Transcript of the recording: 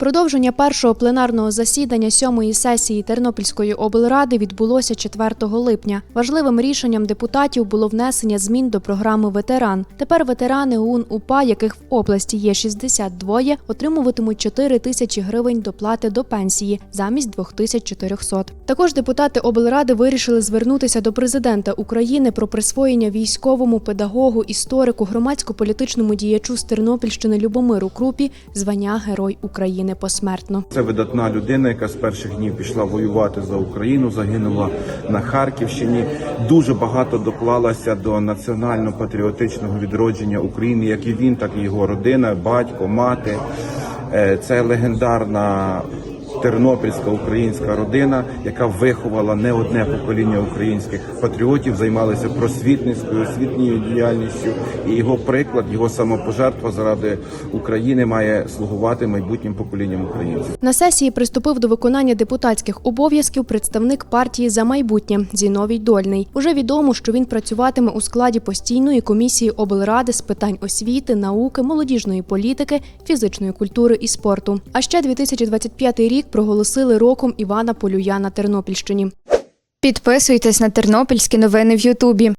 Продовження першого пленарного засідання сьомої сесії Тернопільської облради відбулося 4 липня. Важливим рішенням депутатів було внесення змін до програми ветеран. Тепер ветерани УН УПА, яких в області є 62, отримуватимуть 4 тисячі гривень доплати до пенсії замість 2400. Також депутати облради вирішили звернутися до президента України про присвоєння військовому педагогу, історику, громадсько-політичному діячу з Тернопільщини Любомиру Крупі звання Герой України посмертно. Це видатна людина, яка з перших днів пішла воювати за Україну, загинула на Харківщині. Дуже багато доклалася до національно-патріотичного відродження України, як і він, так і його родина, батько, мати. Е, Це легендарна тернопільська українська родина, яка виховала не одне покоління українських патріотів, займалися просвітницькою освітньою діяльністю. І його приклад, його самопожертва заради України має слугувати майбутнім поколінням українців. На сесії приступив до виконання депутатських обов'язків представник партії за майбутнє Зіновій Дольний. Уже відомо, що він працюватиме у складі постійної комісії облради з питань освіти, науки, молодіжної політики, фізичної культури і спорту. А ще 2025 рік проголосили роком Івана Полюя на Тернопільщині. Підписуйтесь на тернопільські новини в Ютубі.